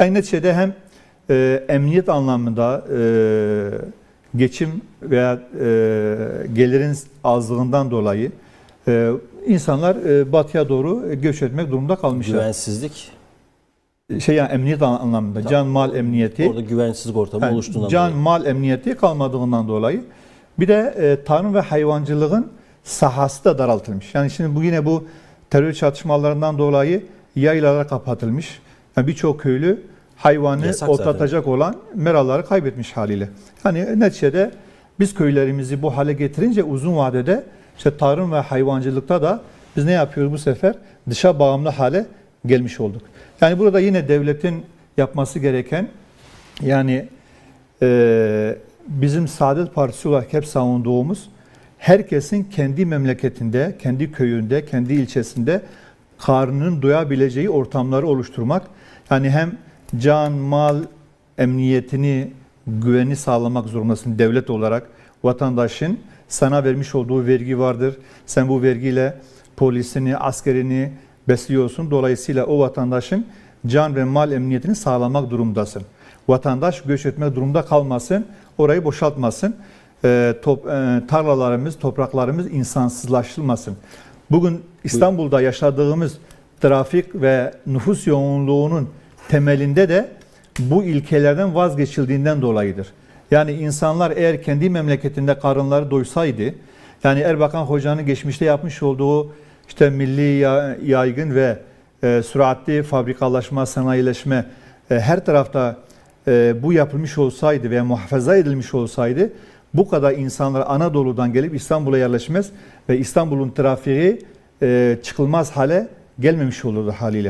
Yani neticede hem e, emniyet anlamında e, geçim veya e, gelirin azlığından dolayı e, insanlar e, batıya doğru göç etmek durumunda kalmışlar. Güvensizlik. Şey yani emniyet an- anlamında can mal emniyeti. Orada güvensizlik ortamı Yani oluştuğundan can dolayı. mal emniyeti kalmadığından dolayı bir de e, tarım ve hayvancılığın sahası da daraltılmış. Yani şimdi bu yine bu terör çatışmalarından dolayı yaylalar kapatılmış. Birçok köylü hayvanı Yasak otlatacak olan meraları kaybetmiş haliyle. Yani neticede biz köylerimizi bu hale getirince uzun vadede işte tarım ve hayvancılıkta da biz ne yapıyoruz bu sefer? Dışa bağımlı hale gelmiş olduk. Yani burada yine devletin yapması gereken yani e, bizim Saadet Partisi olarak hep savunduğumuz herkesin kendi memleketinde, kendi köyünde, kendi ilçesinde karnının doyabileceği ortamları oluşturmak. Yani hem can, mal, emniyetini, güveni sağlamak zorundasın devlet olarak. Vatandaşın sana vermiş olduğu vergi vardır. Sen bu vergiyle polisini, askerini besliyorsun. Dolayısıyla o vatandaşın can ve mal emniyetini sağlamak durumdasın. Vatandaş göç etme durumda kalmasın, orayı boşaltmasın. Ee, top, e, tarlalarımız, topraklarımız insansızlaştırılmasın. Bugün İstanbul'da yaşadığımız trafik ve nüfus yoğunluğunun temelinde de bu ilkelerden vazgeçildiğinden dolayıdır. Yani insanlar eğer kendi memleketinde karınları doysaydı, yani Erbakan Hoca'nın geçmişte yapmış olduğu işte milli ya- yaygın ve e, süratli fabrikalaşma, sanayileşme e, her tarafta e, bu yapılmış olsaydı ve muhafaza edilmiş olsaydı bu kadar insanlar Anadolu'dan gelip İstanbul'a yerleşmez ve İstanbul'un trafiği e, çıkılmaz hale gelmemiş olurdu haliyle.